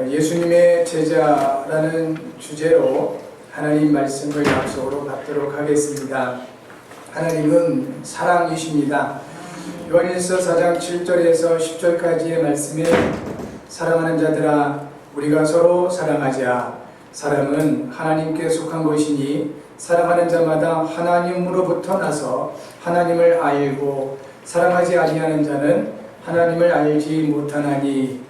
어, 예수님의 제자라는 주제로 하나님 말씀을 약속으로 받도록 하겠습니다. 하나님은 사랑이십니다. 요한일서 4장 7절에서 10절까지의 말씀에 사랑하는 자들아 우리가 서로 사랑하자. 사랑은 하나님께 속한 것이니 사랑하는 자마다 하나님으로부터 나서 하나님을 알고 사랑하지 아니하는 자는 하나님을 알지 못하나니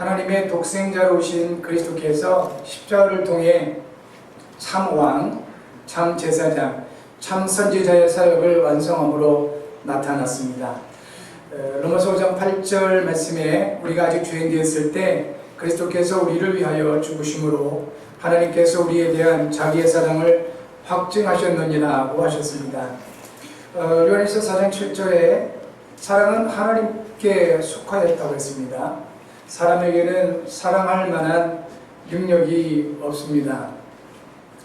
하나님의 독생자로 오신 그리스도께서 십자가를 통해 참 왕, 참 제사장, 참 선지자의 사역을 완성함으로 나타났습니다. 에, 로마서 5장 8절 말씀에 우리가 아직 죄인 되었을 때 그리스도께서 우리를 위하여 죽으심으로 하나님께서 우리에 대한 자기의 사랑을 확증하셨느니라고 하셨습니다. 어, 요한일서 4장 7절에 사랑은 하나님께 속하였다고 했습니다. 사람에게는 사랑할 만한 능력이 없습니다.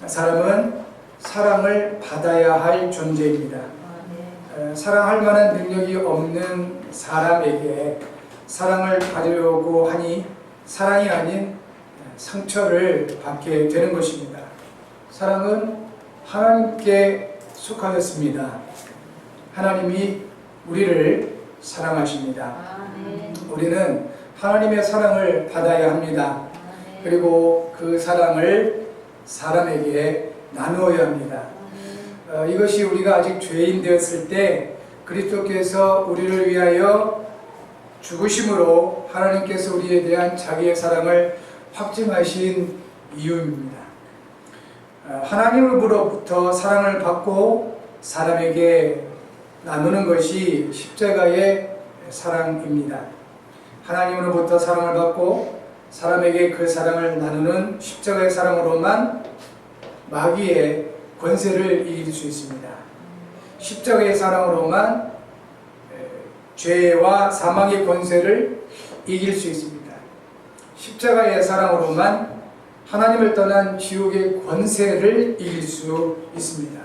사람은 사랑을 받아야 할 존재입니다. 에, 사랑할 만한 능력이 없는 사람에게 사랑을 받으려고 하니 사랑이 아닌 상처를 받게 되는 것입니다. 사랑은 하나님께 속하였습니다. 하나님이 우리를 사랑하십니다. 우리는 하나님의 사랑을 받아야 합니다. 그리고 그 사랑을 사람에게 나누어야 합니다. 어, 이것이 우리가 아직 죄인 되었을 때 그리스도께서 우리를 위하여 죽으심으로 하나님께서 우리에 대한 자기의 사랑을 확증하신 이유입니다. 어, 하나님으로부터 사랑을 받고 사람에게 나누는 것이 십자가의 사랑입니다. 하나님으로부터 사랑을 받고 사람에게 그 사랑을 나누는 십자가의 사랑으로만 마귀의 권세를 이길 수 있습니다. 십자가의 사랑으로만 에, 죄와 사망의 권세를 이길 수 있습니다. 십자가의 사랑으로만 하나님을 떠난 지옥의 권세를 이길 수 있습니다.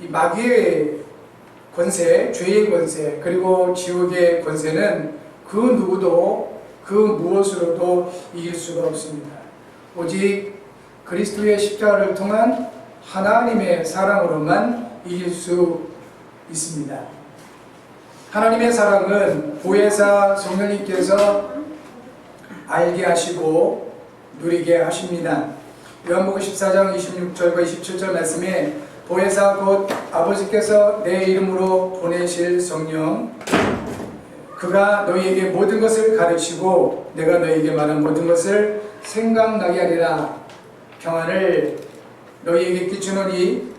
이 마귀의 권세, 죄의 권세, 그리고 지옥의 권세는 그 누구도 그 무엇으로도 이길 수가 없습니다. 오직 그리스도의 십자가를 통한 하나님의 사랑으로만 이길 수 있습니다. 하나님의 사랑은 보혜사 성령님께서 알게 하시고 누리게 하십니다. 요한복음 14장 26절과 27절 말씀에 보혜사 곧 아버지께서 내 이름으로 보내실 성령. 그가 너희에게 모든 것을 가르치고 내가 너희에게 말한 모든 것을 생각나게 하리라. 평안을 너희에게 끼주노니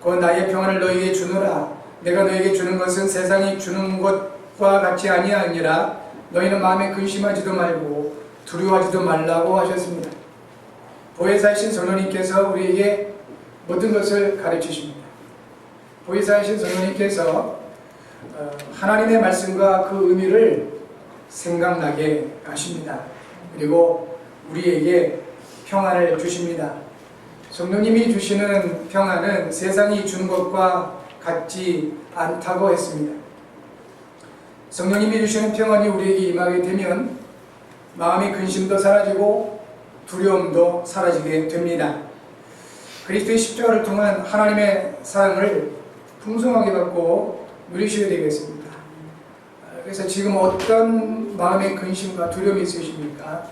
곧 나의 평안을 너희에게 주노라. 내가 너희에게 주는 것은 세상이 주는 것과 같이 아니하니라. 너희는 마음에 근심하지도 말고 두려워하지도 말라고 하셨습니다. 보혜사이신 성령님께서 우리에게 모든 것을 가르치십니다. 보혜사이신 성령님께서 어, 하나님의 말씀과 그 의미를 생각나게 하십니다. 그리고 우리에게 평안을 주십니다. 성령님이 주시는 평안은 세상이 주는 것과 같지 않다고 했습니다. 성령님이 주시는 평안이 우리에게 임하게 되면 마음의 근심도 사라지고 두려움도 사라지게 됩니다. 그리스도의 십자가를 통한 하나님의 사랑을 풍성하게 받고 누리셔야 되겠습니다. 그래서 지금 어떤 마음의 근심과 두려움이 있으십니까?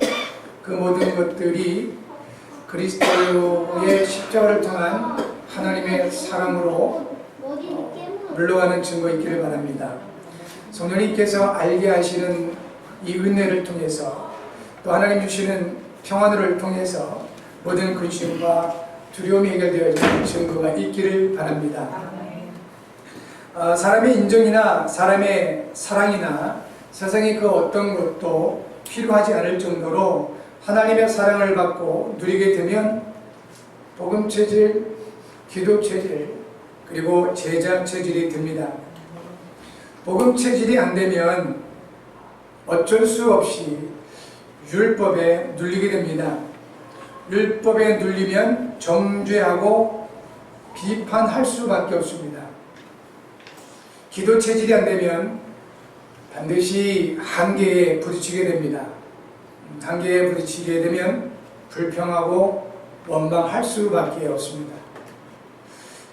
그 모든 것들이 그리스도의 십자가를 통한 하나님의 사랑으로 물러가는 증거 있기를 바랍니다. 성령님께서 알게 하시는 이 은혜를 통해서 또 하나님 주시는 평안을 통해서 모든 근심과 두려움이 해결되어지는 증거가 있기를 바랍니다. 어, 사람의 인정이나 사람의 사랑이나 세상의 그 어떤 것도 필요하지 않을 정도로 하나님의 사랑을 받고 누리게 되면 복음 체질, 기도 체질, 그리고 제자 체질이 됩니다. 복음 체질이 안 되면 어쩔 수 없이 율법에 눌리게 됩니다. 율법에 눌리면 정죄하고 비판할 수밖에 없습니다. 기도 체질이 안 되면 반드시 한계에 부딪히게 됩니다. 한계에 부딪히게 되면 불평하고 원망할 수밖에 없습니다.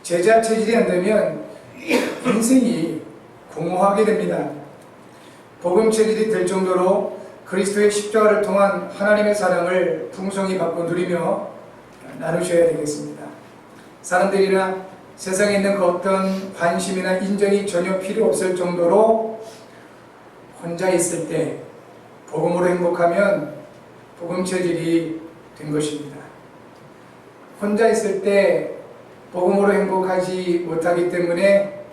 제자 체질이 안 되면 인생이 공허하게 됩니다. 복음 체질이 될 정도로 그리스도의 십자가를 통한 하나님의 사랑을 풍성히 받고 누리며 나누셔야 되겠습니다. 사람들이나 세상에 있는 그 어떤 관심이나 인정이 전혀 필요 없을 정도로 혼자 있을 때 복음으로 행복하면 복음 체질이 된 것입니다. 혼자 있을 때 복음으로 행복하지 못하기 때문에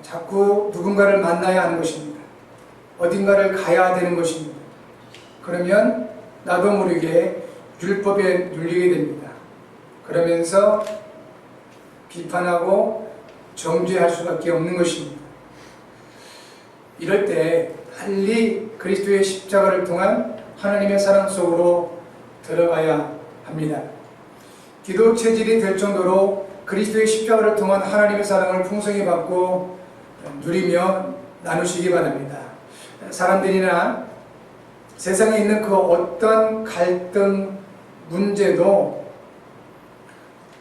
자꾸 누군가를 만나야 하는 것입니다. 어딘가를 가야 되는 것입니다. 그러면 나도 모르게 율법에 눌리게 됩니다. 그러면서 비판하고 정죄할 수밖에 없는 것입니다. 이럴 때 빨리 그리스도의 십자가를 통한 하나님의 사랑 속으로 들어가야 합니다. 기도 체질이 될 정도로 그리스도의 십자가를 통한 하나님의 사랑을 풍성히 받고 누리며 나누시기 바랍니다. 사람들이나 세상에 있는 그 어떤 갈등, 문제도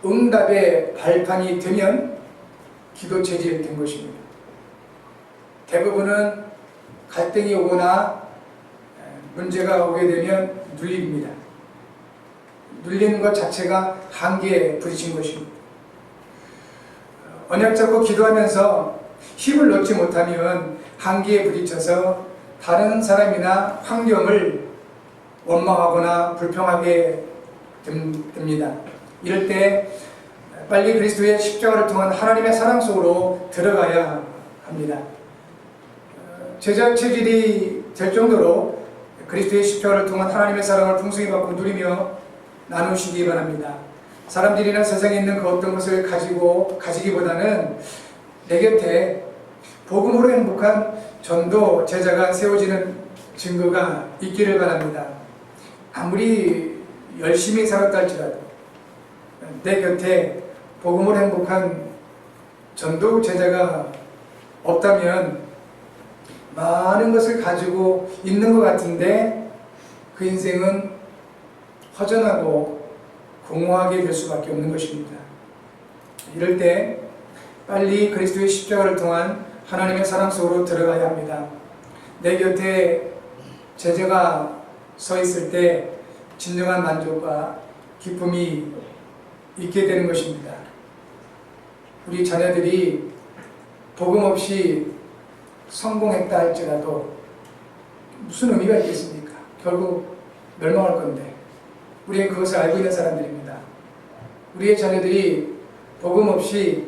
응답의 발판이 되면 기도 체질이 된 것입니다. 대부분은 갈등이 오거나 문제가 오게 되면 눌립니다. 눌리는 것 자체가 한계에 부딪힌 것입니다. 언약 잡고 기도하면서 힘을 넣지 못하면 한계에 부딪혀서 다른 사람이나 환경을 원망하거나 불평하게 됩니다. 이럴 때 빨리 그리스도의 십자가를 통한 하나님의 사랑 속으로 들어가야 합니다. 제자 체질이 될 정도로 그리스도의 십자가를 통한 하나님의 사랑을 풍성히 받고 누리며 나누시기 바랍니다. 사람들이나 세상에 있는 그 어떤 것을 가지고 가지기보다는 내 곁에 복음으로 행복한 전도 제자가 세워지는 증거가 있기를 바랍니다. 아무리 열심히 살았다 할지라도 내 곁에 복음으로 행복한 전도 제자가 없다면 많은 것을 가지고 있는 것 같은데 그 인생은 허전하고 공허하게 될 수밖에 없는 것입니다. 이럴 때 빨리 그리스도의 십자가를 통한 하나님의 사랑 속으로 들어가야 합니다. 내 곁에 제자가 서 있을 때 진정한 만족과 기쁨이 있게 되는 것입니다. 우리 자녀들이 복음 없이 성공했다 할지라도 무슨 의미가 있겠습니까? 결국 멸망할 건데 우리는 그것을 알고 있는 사람들입니다. 우리의 자녀들이 복음 없이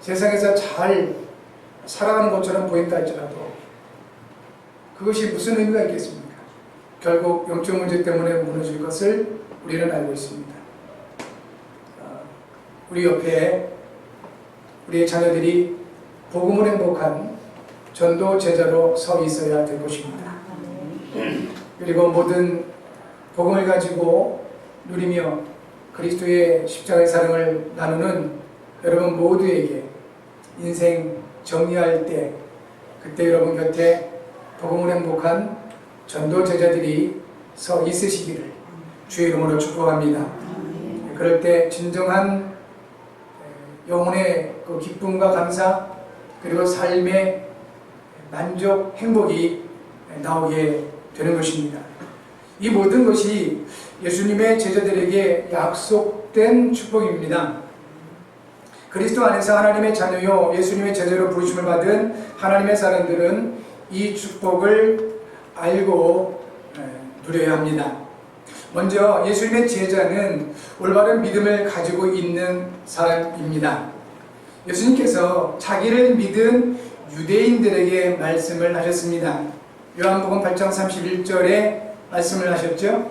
세상에서 잘 살아가는 것처럼 보인다 할지라도 그것이 무슨 의미가 있겠습니까? 결국 영적 문제 때문에 무너질 것을 우리는 알고 있습니다. 어, 우리 옆에 우리의 자녀들이 복음을 행복한 전도 제자로 서 있어야 될 것입니다. 그리고 모든 복음을 가지고 누리며 그리스도의 십자가의 사랑을 나누는 여러분 모두에게 인생 정리할 때 그때 여러분 곁에 복음을 행복한 전도 제자들이 서 있으시기를 주의 이름으로 축복합니다. 그럴 때 진정한 영혼의 그 기쁨과 감사 그리고 삶의 만족, 행복이 나오게 되는 것입니다. 이 모든 것이 예수님의 제자들에게 약속된 축복입니다. 그리스도 안에서 하나님의 자녀요 예수님의 제자로 부르심을 받은 하나님의 사람들은 이 축복을 알고 누려야 합니다. 먼저 예수님의 제자는 올바른 믿음을 가지고 있는 사람입니다. 예수님께서 자기를 믿은 유대인들에게 말씀을 하셨습니다. 요한복음 8장 31절에 말씀을 하셨죠.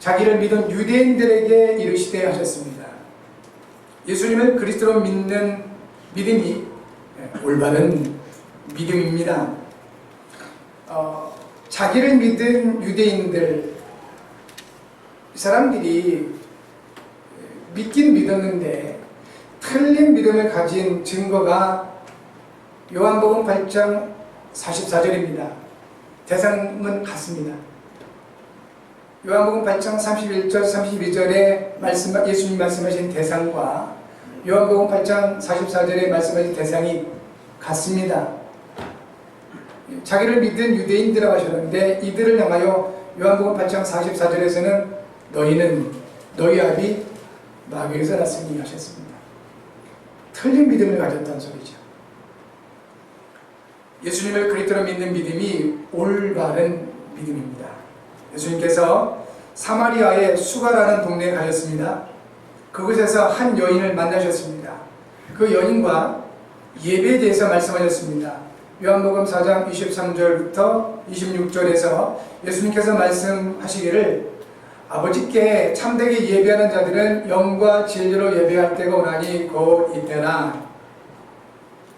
자기를 믿은 유대인들에게 이르시되 하셨습니다. 예수님을 그리스도로 믿는 믿음이 올바른 믿음입니다. 어, 자기를 믿은 유대인들 이 사람들이 믿긴 믿었는데 틀린 믿음을 가진 증거가 요한복음 8장 44절입니다. 대상은 같습니다. 요한복음 8장 31절 32절에 말씀 예수님 말씀하신 대상과 요한복음 8장 44절에 말씀하신 대상이 같습니다. 자기를 믿은 유대인들이라고 하셨는데 이들을 향하여 요한복음 8장 44절에서는 너희는 너희 아비 마귀에서 났으니 하셨습니다. 틀린 믿음을 가졌다는 소리죠. 예수님을 그리스도로 믿는 믿음이 올바른 믿음입니다. 예수님께서 사마리아의 수가라는 동네에 가셨습니다. 그곳에서 한 여인을 만나셨습니다. 그 여인과 예배에 대해서 말씀하셨습니다. 요한복음 4장 23절부터 26절에서 예수님께서 말씀하시기를 아버지께 참되게 예배하는 자들은 영과 진리로 예배할 때가 오나니 곧 이때나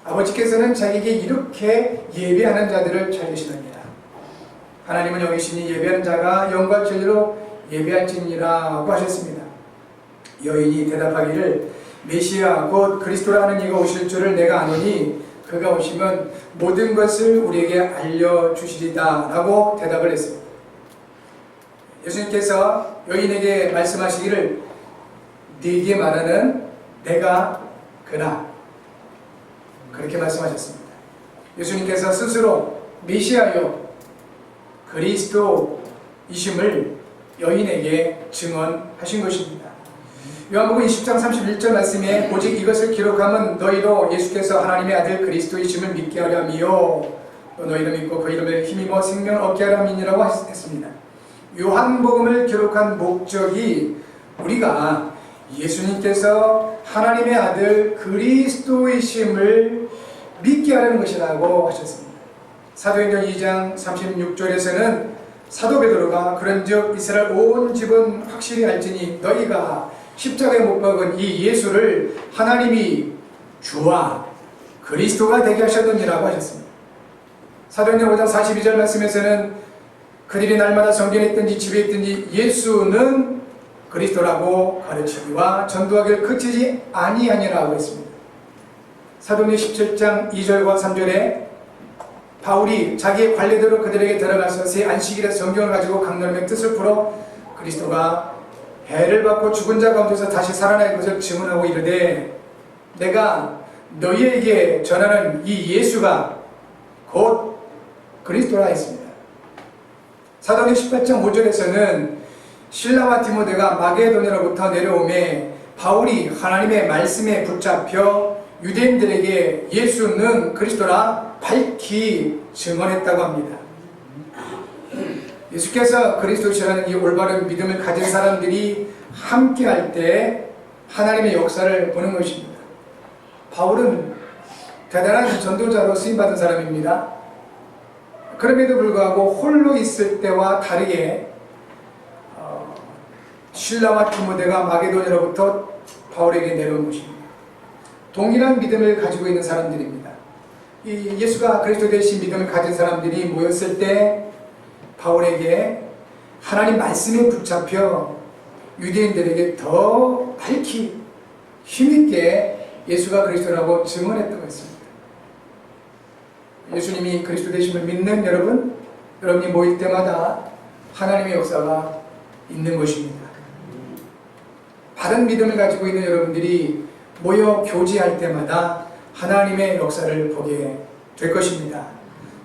아버지께서는 자기에게 이렇게 예배하는 자들을 찾으시느니라 하나님은 여기시니 예배하는 자가 영과 진리로 예배할지니라고 하셨습니다 여인이 대답하기를 메시아 곧 그리스도라는 이가 오실 줄을 내가 아노니 그가 오시면 모든 것을 우리에게 알려주시리다 라고 대답을 했습니다 예수님께서 여인에게 말씀하시기를 네게 말하는 내가 그나 그렇게 말씀하셨습니다. 예수님께서 스스로 메시아요 그리스도이심을 여인에게 증언하신 것입니다. 요한복음 20장 31절 말씀에 오직 이것을 기록하면 너희도 예수께서 하나님의 아들 그리스도이심을 믿게 하려 함이요 또 너희도 믿고 그 이름에 힘입어 생명을 얻게 하려 함이니라고 했습니다. 요한복음을 기록한 목적이 우리가 예수님께서 하나님의 아들 그리스도이심을 믿게 하려는 것이라고 하셨습니다. 사도행전 2장 36절에서는 사도 베드로가 그런즉 이스라엘 온 집은 확실히 알지니 너희가 십자가에 못 박은 이 예수를 하나님이 주와 그리스도가 되게 하셨느니라고 하셨습니다. 사도행전 5장 42절 말씀에서는 그들이 날마다 성전에 있든지 집에 있든지 예수는 그리스도라고 가르치기와 전도하기를 그치지 아니하니라고 했습니다. 사도행전 17장 2절과 3절에 바울이 자기의 관례대로 그들에게 들어가서 새 안식일에 성경을 가지고 강론의 뜻을 풀어 그리스도가 해를 받고 죽은 자 가운데서 다시 살아날 것을 증언하고 이르되 내가 너희에게 전하는 이 예수가 곧 그리스도라 했습니다. 사도행 18장 5절에서는 신라와 디모데가 마게도니로부터 내려오매 바울이 하나님의 말씀에 붙잡혀 유대인들에게 예수는 그리스도라 밝히 증언했다고 합니다. 예수께서 그리스도시라는 이 올바른 믿음을 가진 사람들이 함께 할 때 하나님의 역사를 보는 것입니다. 바울은 대단한 전도자로 쓰임받은 사람입니다. 그럼에도 불구하고 홀로 있을 때와 다르게 어, 신라와 디모데가 마게도니로부터 바울에게 내려온 것입니다. 동일한 믿음을 가지고 있는 사람들입니다. 이 예수가 그리스도 대신 믿음을 가진 사람들이 모였을 때 바울에게 하나님 말씀에 붙잡혀 유대인들에게 더 밝히 힘있게 예수가 그리스도라고 증언했다고 했습니다. 예수님이 그리스도 되심을 믿는 여러분, 여러분이 모일 때마다 하나님의 역사가 있는 것입니다. 바른 믿음을 가지고 있는 여러분들이 모여 교제할 때마다 하나님의 역사를 보게 될 것입니다.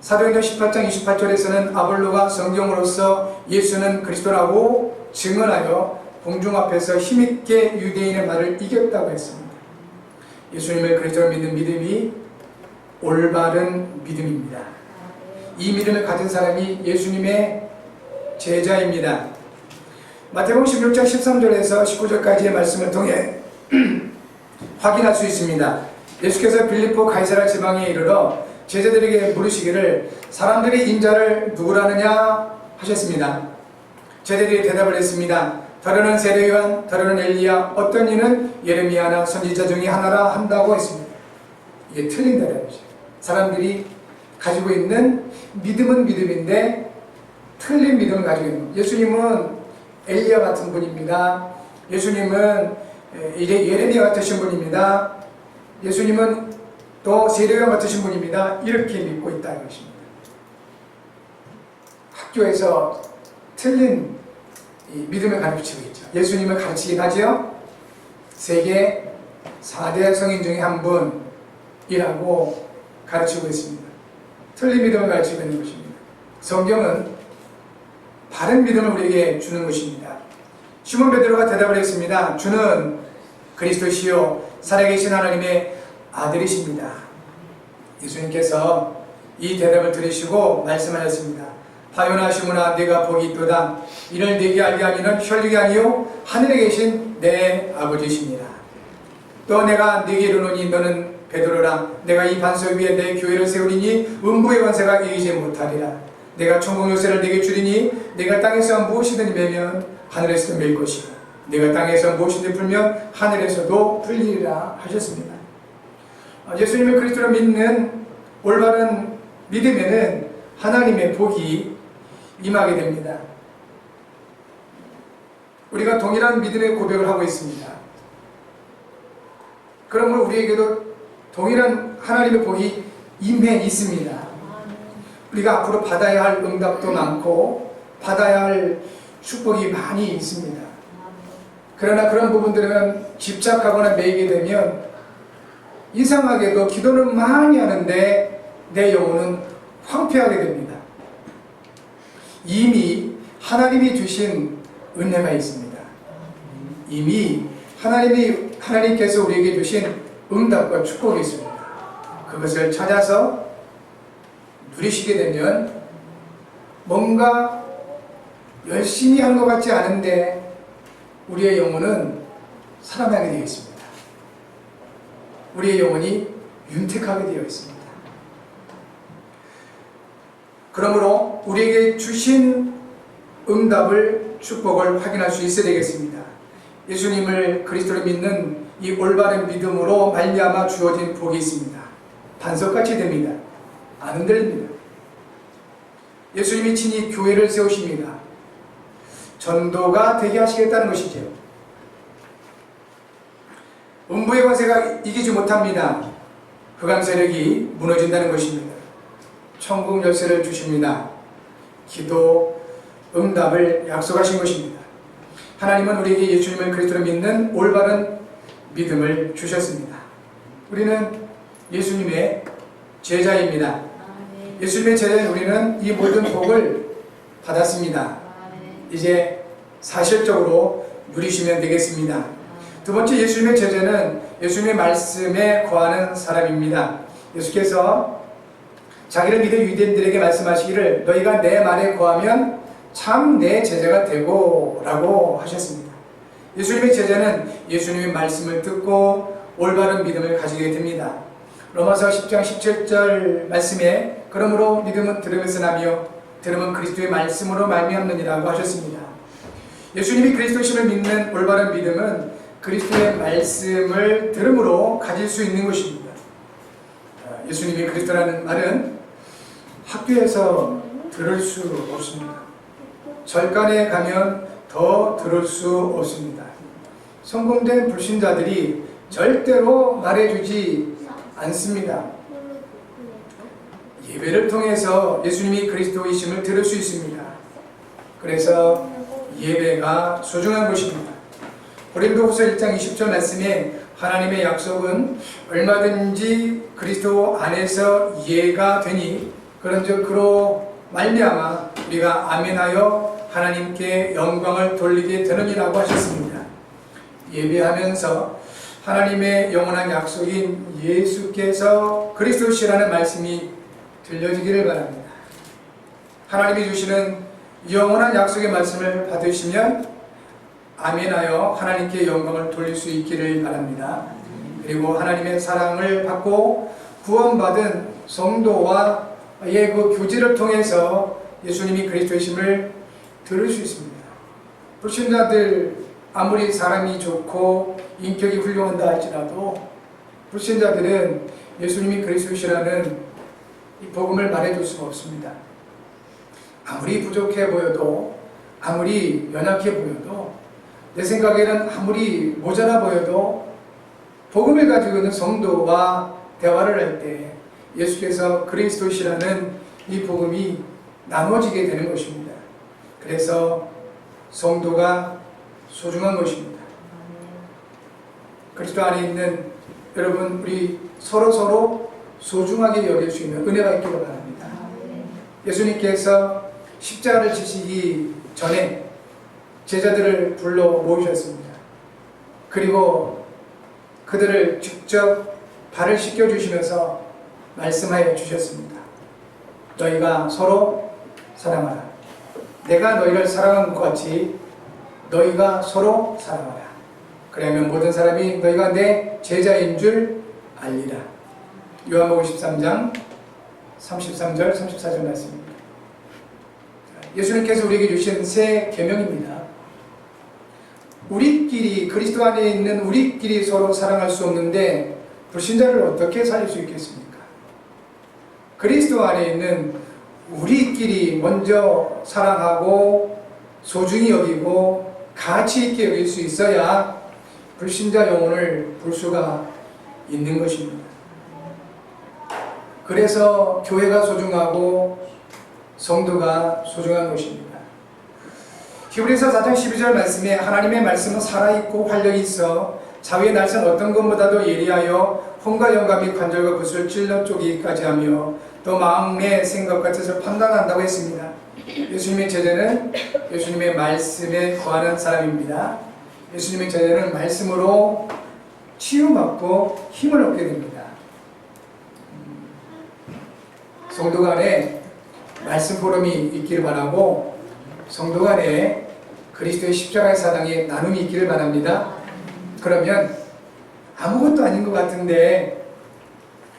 사도행전 18장 28절에서는 아볼로가 성경으로서 예수는 그리스도라고 증언하여 공중 앞에서 힘있게 유대인의 말을 이겼다고 했습니다. 예수님을 그리스도로 믿는 믿음이 올바른 믿음입니다. 이 믿음을 가진 사람이 예수님의 제자입니다. 마태복음 16장 13절에서 19절까지의 말씀을 통해 확인할 수 있습니다. 예수께서 빌립보 가이사라 지방에 이르러 제자들에게 물으시기를 사람들이 인자를 누구라느냐 하셨습니다. 제자들이 대답을 했습니다. 더러는 세례요한, 더러는 엘리야, 어떤 이는 예레미야나 선지자 중에 하나라 한다고 했습니다. 이게 틀린다는 거죠. 사람들이 가지고 있는 믿음은 믿음인데 틀린 믿음을 가지고 있는. 예수님은 엘리야 같은 분입니다. 예수님은 예레미야 같으신 분입니다. 예수님은 또 세례요한 같으신 분입니다. 이렇게 믿고 있다는 것입니다. 학교에서 틀린 이 믿음을 가르치고 있죠. 예수님을 가르치긴 하죠. 세계 4대 성인 중에 한 분이라고 가르치고 있습니다. 틀린 믿음을 가르치고 있는 것입니다. 성경은 바른 믿음을 우리에게 주는 것입니다. 시몬 베드로가 대답을 했습니다. 주는 그리스도시요 살아계신 하나님의 아들이십니다. 예수님께서 이 대답을 들으시고 말씀하셨습니다. 하요나 시몬아 네가 복이 있도다. 이를 네게 알게 하기는 혈육이 아니요 하늘에 계신 내 아버지십니다. 또 내가 네게 이르노니 너는 베드로라 내가 이 반석 위에 내 교회를 세우리니 음부의 권세가 이기지 못하리라 내가 천국 요새를 네게 주리니 네가 땅에서 무엇이든 매면 하늘에서도 맬 것이고 네가 땅에서 무엇이든 풀면 하늘에서도 풀리리라 하셨습니다 아, 예수님을 그리스도로 믿는 올바른 믿음에는 하나님의 복이 임하게 됩니다 우리가 동일한 믿음의 고백을 하고 있습니다 그러므로 우리에게도 동일한 하나님의 복이 임해 있습니다. 우리가 앞으로 받아야 할 응답도 많고 받아야 할 축복이 많이 있습니다. 그러나 그런 부분들은 집착하거나 매이게 되면 이상하게도 기도는 많이 하는데 내 영혼은 황폐하게 됩니다. 이미 하나님이 주신 은혜가 있습니다. 이미 하나님이 하나님께서 우리에게 주신 응답과 축복이 있습니다. 그것을 찾아서 누리시게 되면 뭔가 열심히 한 것 같지 않은데 우리의 영혼은 살아나게 되어 있습니다. 우리의 영혼이 윤택하게 되어 있습니다. 그러므로 우리에게 주신 응답을 축복을 확인할 수 있어야 되겠습니다. 예수님을 그리스도를 믿는 이 올바른 믿음으로 말미암아 주어진 복이 있습니다. 반석같이 됩니다. 안 흔들립니다. 예수님이 친히 교회를 세우십니다. 전도가 되게 하시겠다는 것이죠. 음부의 권세가 이기지 못합니다. 흑암 세력이 무너진다는 것입니다. 천국 열쇠를 주십니다. 기도, 응답을 약속하신 것입니다. 하나님은 우리에게 예수님을 그리스도로 믿는 올바른 믿음을 주셨습니다. 우리는 예수님의 제자입니다. 예수님의 제자인 우리는 이 모든 복을 받았습니다. 이제 사실적으로 누리시면 되겠습니다. 두 번째 예수님의 제자는 예수님의 말씀에 거하는 사람입니다. 예수께서 자기를 믿은 유대인들에게 말씀하시기를 너희가 내 말에 거하면 참 내 제자가 되고 라고 하셨습니다. 예수님의 제자는 예수님의 말씀을 듣고 올바른 믿음을 가지게 됩니다. 로마서 10장 17절 말씀에 그러므로 믿음은 들음에서 나며 들음은 그리스도의 말씀으로 말미암느니라고 하셨습니다. 예수님이 그리스도심을 믿는 올바른 믿음은 그리스도의 말씀을 들음으로 가질 수 있는 것입니다. 아, 예수님이 그리스도라는 말은 학교에서 들을 수 없습니다. 절간에 가면 더 들을 수 없습니다. 성공된 불신자들이 절대로 말해주지 않습니다. 예배를 통해서 예수님이 그리스도이심을 들을 수 있습니다. 그래서 예배가 소중한 것입니다. 고린도후서 1장 20절 말씀에 하나님의 약속은 얼마든지 그리스도 안에서 이해가 되니 그런즉 그로 말미암아 우리가 아멘하여 하나님께 영광을 돌리게 되느니라고 하셨습니다. 예배하면서 하나님의 영원한 약속인 예수께서 그리스도시라는 말씀이 들려지기를 바랍니다. 하나님이 주시는 영원한 약속의 말씀을 받으시면 아멘하여 하나님께 영광을 돌릴 수 있기를 바랍니다. 그리고 하나님의 사랑을 받고 구원받은 성도와의 그 교제를 통해서 예수님이 그리스도이심을 들을 수 있습니다. 불신자들 아무리 사람이 좋고 인격이 훌륭한다 할지라도 불신자들은 예수님이 그리스도시라는 이 복음을 말해줄 수가 없습니다. 아무리 부족해 보여도 아무리 연약해 보여도 내 생각에는 아무리 모자라 보여도 복음을 가지고 있는 성도와 대화를 할 때 예수께서 그리스도시라는 이 복음이 나눠지게 되는 것입니다. 그래서 성도가 소중한 것입니다. 그리스도 안에 있는 여러분 우리 서로 서로 소중하게 여길 수 있는 은혜가 있기를 바랍니다. 예수님께서 십자가를 지시기 전에 제자들을 불러 모으셨습니다. 그리고 그들을 직접 발을 씻겨 주시면서 말씀하여 주셨습니다. 너희가 서로 사랑하라. 내가 너희를 사랑한 것 같이 너희가 서로 사랑하라. 그러면 모든 사람이 너희가 내 제자인 줄 알리라. 요한복음 13장 33절 34절 말씀입니다. 예수님께서 우리에게 주신 새 계명입니다. 우리끼리 그리스도 안에 있는 우리끼리 서로 사랑할 수 없는데 불신자를 어떻게 살릴 수 있겠습니까? 그리스도 안에 있는 우리끼리 먼저 사랑하고 소중히 여기고 가치 있게 여길 수 있어야 불신자 영혼을 볼 수가 있는 것입니다. 그래서 교회가 소중하고 성도가 소중한 것입니다. 히브리서 4장 12절 말씀에 하나님의 말씀은 살아있고 활력이 있어 자위의 날선 어떤 것보다도 예리하여 혼과 영감이 관절과 구슬 찔러 쪼기까지 하며 또 마음의 생각 같아서 판단한다고 했습니다. 예수님의 제자는 예수님의 말씀에 거하는 사람입니다. 예수님의 제자는 말씀으로 치유받고 힘을 얻게 됩니다. 성도 간에 말씀 포럼이 있기를 바라고 성도 간에 그리스도의 십자가의 사랑에 나눔이 있기를 바랍니다. 그러면 아무것도 아닌 것 같은데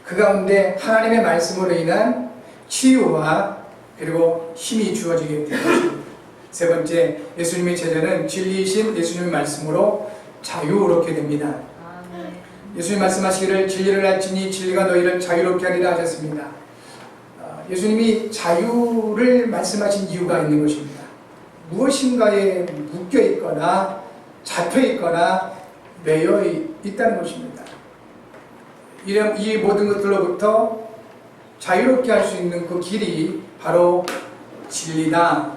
그 가운데 하나님의 말씀으로 인한 치유와 그리고 힘이 주어지게 것입니다. 세 번째, 예수님의 제자는 진리이신 예수님의 말씀으로 자유롭게 됩니다. 예수님 말씀하시기를 진리를 알지니 진리가 너희를 자유롭게 하리라 하셨습니다. 어, 예수님이 자유를 말씀하신 이유가 있는 것입니다. 무엇인가에 묶여 있거나 잡혀 있거나 매여 있다는 것입니다. 이런 이 모든 것들로부터 자유롭게 할 수 있는 그 길이 바로 진리다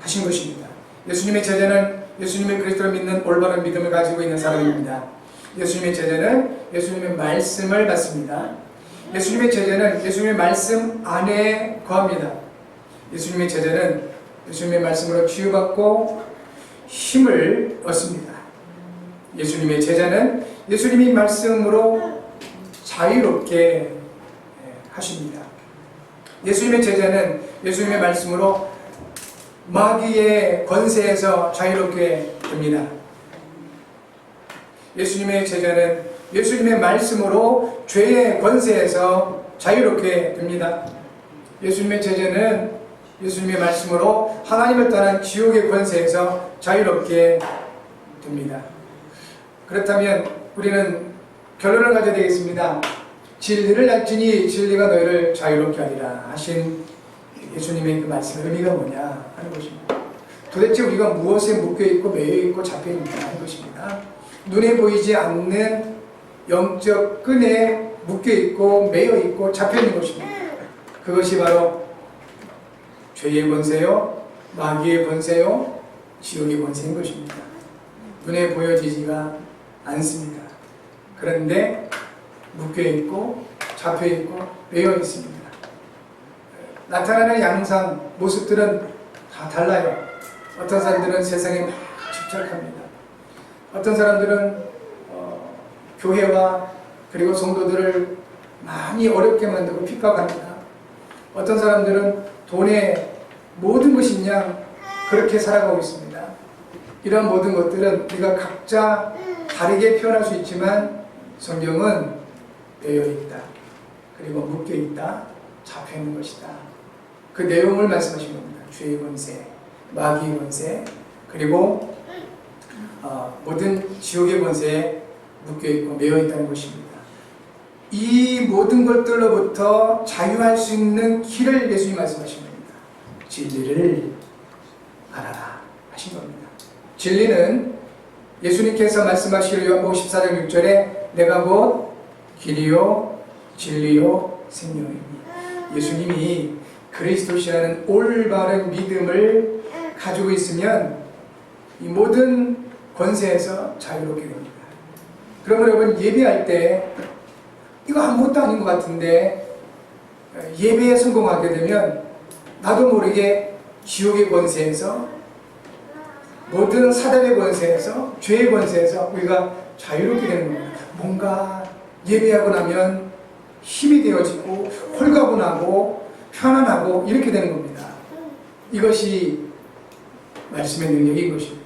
하신 것입니다. 예수님의 제자는 예수님의 그리스도를 믿는 올바른 믿음을 가지고 있는 사람입니다. 예수님의 제자는 예수님의 말씀을 받습니다. 예수님의 제자는 예수님의 말씀 안에 거합니다. 예수님의 제자는 예수님의 말씀으로 치유받고 힘을 얻습니다. 예수님의 제자는 예수님이 말씀으로 자유롭게 하십니다. 예수님의 제자는 예수님의 말씀으로 마귀의 권세에서 자유롭게 됩니다. 예수님의 제자는 예수님의 말씀으로 죄의 권세에서 자유롭게 됩니다. 예수님의 제자는 예수님의 말씀으로 하나님을 떠난 지옥의 권세에서 자유롭게 됩니다. 그렇다면 우리는 결론을 가져야 되겠습니다. 진리를 알지니 진리가 너희를 자유롭게 하리라 하신 예수님의 그 말씀의 의미가 뭐냐 하는 것입니다. 도대체 우리가 무엇에 묶여 있고 매여 있고 잡혀 있냐 하는 것입니다. 눈에 보이지 않는 영적 끈에 묶여 있고 매여 있고 잡혀 있는 것입니다. 그것이 바로 죄의 권세요, 마귀의 권세요, 지옥의 권세인 것입니다. 눈에 보여지지가 않습니다. 그런데 묶여 있고 잡혀 있고 매여 있습니다. 나타나는 양상 모습들은 다 달라요. 어떤 사람들은 세상에 막 집착합니다. 어떤 사람들은 어, 교회와 그리고 성도들을 많이 어렵게 만들고 핍박합니다. 어떤 사람들은 돈에 모든 것이 그냥 그렇게 살아가고 있습니다. 이런 모든 것들은 우리가 각자 다르게 표현할 수 있지만 성경은 되어 있다. 그리고 묶여 있다. 잡혀 있는 것이다. 그 내용을 말씀하신 겁니다. 죄의 권세, 마귀의 권세, 그리고 어, 모든 지옥의 권세에 묶여 있고 매여 있다는 것입니다. 이 모든 것들로부터 자유할 수 있는 길을 예수님 말씀하신 겁니다. 진리를 알아라 하신 겁니다. 진리는 예수님께서 말씀하시기로 요한복음 14장 6절에 내가 곧 길이요 진리요 생명입니다. 예수님이 그리스도시라는 올바른 믿음을 가지고 있으면 이 모든 권세에서 자유롭게 됩니다. 그러면 여러분 예배할 때 이거 아무것도 아닌 것 같은데 예배에 성공하게 되면 나도 모르게 지옥의 권세에서 모든 사단의 권세에서 죄의 권세에서 우리가 자유롭게 되는 겁니다. 뭔가 예배하고 나면 힘이 되어지고 홀가분하고 편안하고 이렇게 되는 겁니다. 이것이 말씀의 능력인 것입니다.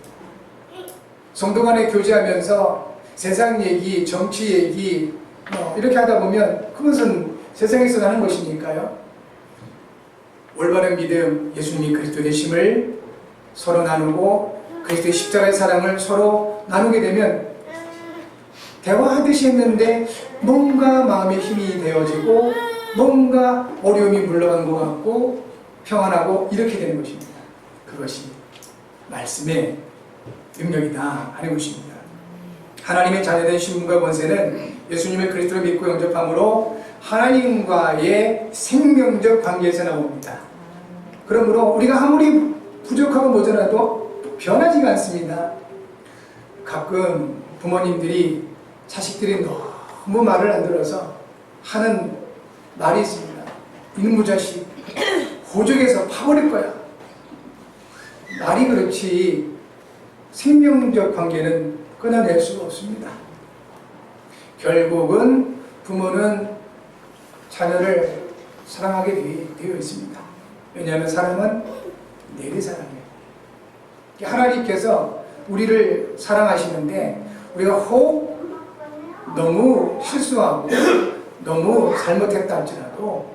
성도 간에 교제하면서 세상 얘기, 정치 얘기 뭐 이렇게 하다 보면 그것은 세상에서 하는 것이니까요. 올바른 믿음, 예수님이 그리스도의 힘을 서로 나누고 그리스도의 십자가의 사랑을 서로 나누게 되면 대화하듯이 했는데 뭔가 마음의 힘이 되어지고 뭔가 어려움이 물러간 것 같고 평안하고 이렇게 되는 것입니다. 그것이 말씀의 능력이다 하는 것입니다. 하나님의 자녀된 신분과 권세는 예수님의 그리스도를 믿고 영접함으로 하나님과의 생명적 관계에서 나옵니다. 그러므로 우리가 아무리 부족하고 모자라도 변하지가 않습니다. 가끔 부모님들이 자식들이 너무 말을 안 들어서 하는 말이 있습니다. 이놈의 자식 호적에서 파버릴 거야. 말이 그렇지 생명적 관계는 끊어낼 수가 없습니다. 결국은 부모는 자녀를 사랑하게 되어 있습니다. 왜냐하면 사랑은 내리 사랑이에요. 하나님께서 우리를 사랑하시는데 우리가 혹 너무 실수하고 너무 잘못했다 할지라도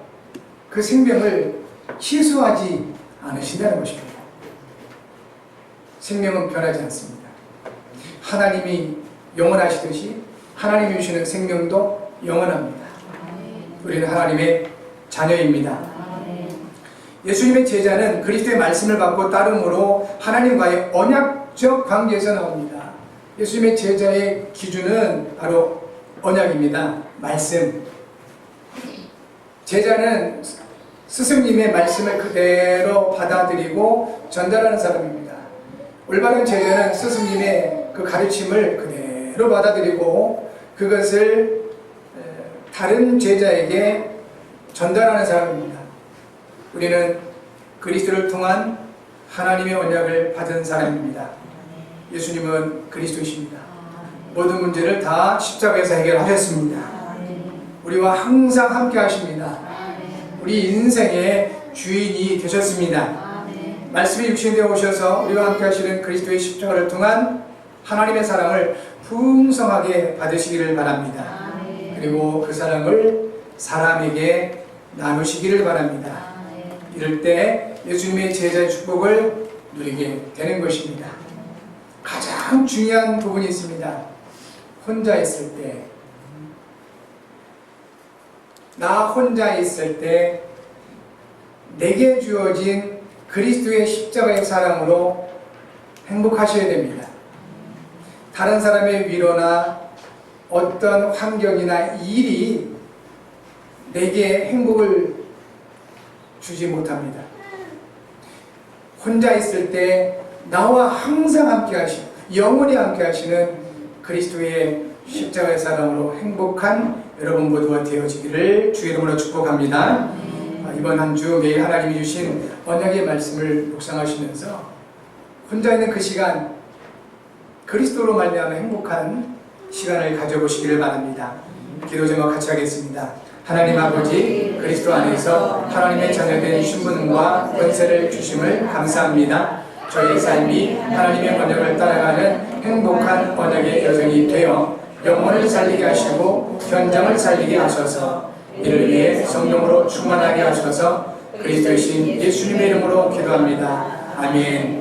그 생명을 취소하지 않으신다는 것입니다. 생명은 변하지 않습니다. 하나님이 영원하시듯이 하나님이 주시는 생명도 영원합니다. 우리는 하나님의 자녀입니다. 예수님의 제자는 그리스도의 말씀을 받고 따름으로 하나님과의 언약적 관계에서 나옵니다. 예수님의 제자의 기준은 바로 언약입니다. 말씀. 제자는 스승님의 말씀을 그대로 받아들이고 전달하는 사람입니다. 올바른 제자는 스승님의 그 가르침을 그대로 받아들이고 그것을 다른 제자에게 전달하는 사람입니다. 우리는 그리스도를 통한 하나님의 언약을 받은 사람입니다. 예수님은 그리스도이십니다. 모든 문제를 다 십자가에서 해결하셨습니다. 우리와 항상 함께 하십니다. 우리 인생의 주인이 되셨습니다. 말씀이 육신되어 오셔서 우리와 함께 하시는 그리스도의 십자가를 통한 하나님의 사랑을 풍성하게 받으시기를 바랍니다. 그리고 그 사랑을 사람에게 나누시기를 바랍니다. 이럴 때 예수님의 제자의 축복을 누리게 되는 것입니다. 가장 중요한 부분이 있습니다. 혼자 있을 때, 나 혼자 있을 때, 내게 주어진 그리스도의 십자가의 사랑으로 행복하셔야 됩니다. 다른 사람의 위로나 어떤 환경이나 일이 내게 행복을 주지 못합니다. 혼자 있을 때 나와 항상 함께 하시고 영원히 함께 하시는 그리스도의 십자가의 사랑으로 행복한 여러분 모두가 되어지기를 주의 이름으로 축복합니다. 이번 한 주 매일 하나님이 주신 언약의 말씀을 묵상하시면서 혼자 있는 그 시간 그리스도로 말미암아 행복한 시간을 가져보시기를 바랍니다. 기도 제목 같이 하겠습니다. 하나님 아버지 그리스도 안에서 하나님의 자녀된 신분과 권세를 주심을 감사합니다. 저희의 삶이 하나님의 언약을 따라가는 행복한 언약의 여정이 되어 영혼을 살리게 하시고 현장을 살리게 하셔서 이를 위해 성령으로 충만하게 하셔서 그리스도이신 예수님의 이름으로 기도합니다. 아멘.